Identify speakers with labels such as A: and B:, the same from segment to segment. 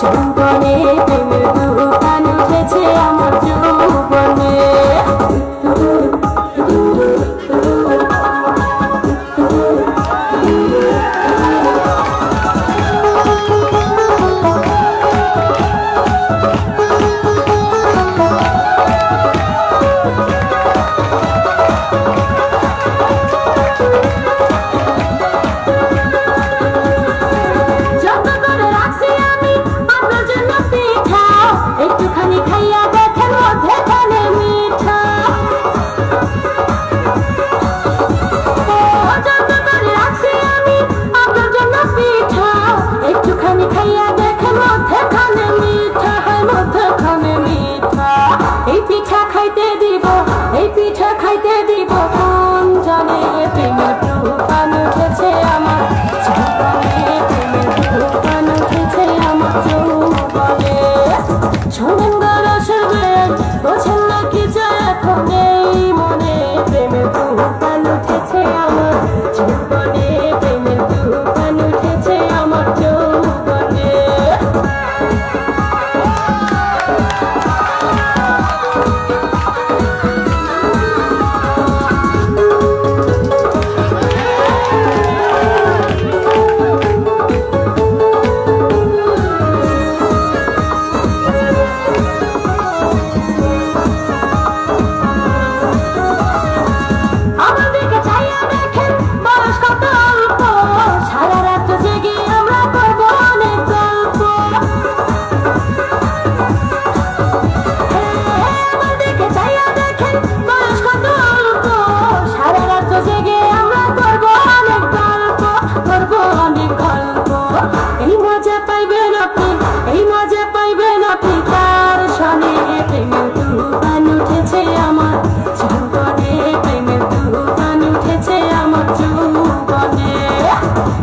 A: చెంపనే తెలుగు এই পিঠা খাইতে দিব কোন জানে, প্রেমের টুকান উঠেছে আমার। প্রেমের টুকান উঠেছে আমার চৌপালে শোনেন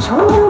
A: 정말.